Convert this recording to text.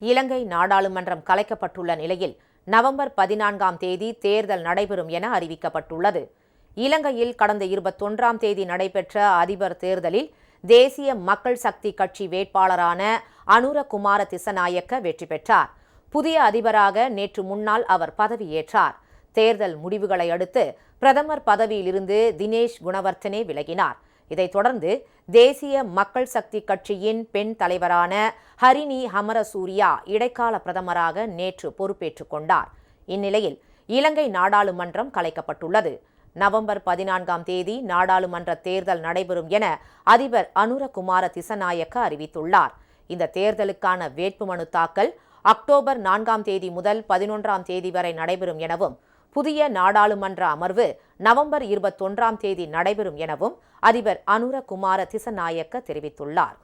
இலங்கை நாடாளுமன்றம் கலைக்கப்பட்டுள்ள நிலையில் நவம்பர் பதினான்காம் தேதி தேர்தல் நடைபெறும் என அறிவிக்கப்பட்டுள்ளது. இலங்கையில் கடந்த இருபத்தொன்றாம் தேதி நடைபெற்ற அதிபர் தேர்தலில் தேசிய மக்கள் சக்தி கட்சி வேட்பாளரான அனுரகுமார திசநாயக்க வெற்றி பெற்றார். புதிய அதிபராக நேற்று முன்னால் அவர் பதவியேற்றார். தேர்தல் முடிவுகளை அடுத்து பிரதமர் பதவியிலிருந்து தினேஷ் குணவர்த்தனே விலகினார். இதைத் தொடர்ந்து தேசிய மக்கள் சக்தி கட்சியின் பெண் தலைவரான ஹரிணி ஹமரசூரியா இடைக்கால பிரதமராக நேற்று பொறுப்பேற்றுக் கொண்டார். இந்நிலையில் இலங்கை நாடாளுமன்றம் கலைக்கப்பட்டுள்ளது. நவம்பர் பதினான்காம் தேதி நாடாளுமன்ற தேர்தல் நடைபெறும் என அதிபர் அனுரகுமார திசநாயக்க அறிவித்துள்ளார். இந்த தேர்தலுக்கான வேட்புமனு தாக்கல் அக்டோபர் நான்காம் தேதி முதல் பதினொன்றாம் தேதி வரை நடைபெறும் எனவும் புதிய நாடாளுமன்ற அமர்வு நவம்பர் இருபத்தொன்றாம் தேதி நடைபெறும் எனவும் அதிபர் அனுரகுமார திசநாயக்க தெரிவித்துள்ளார்.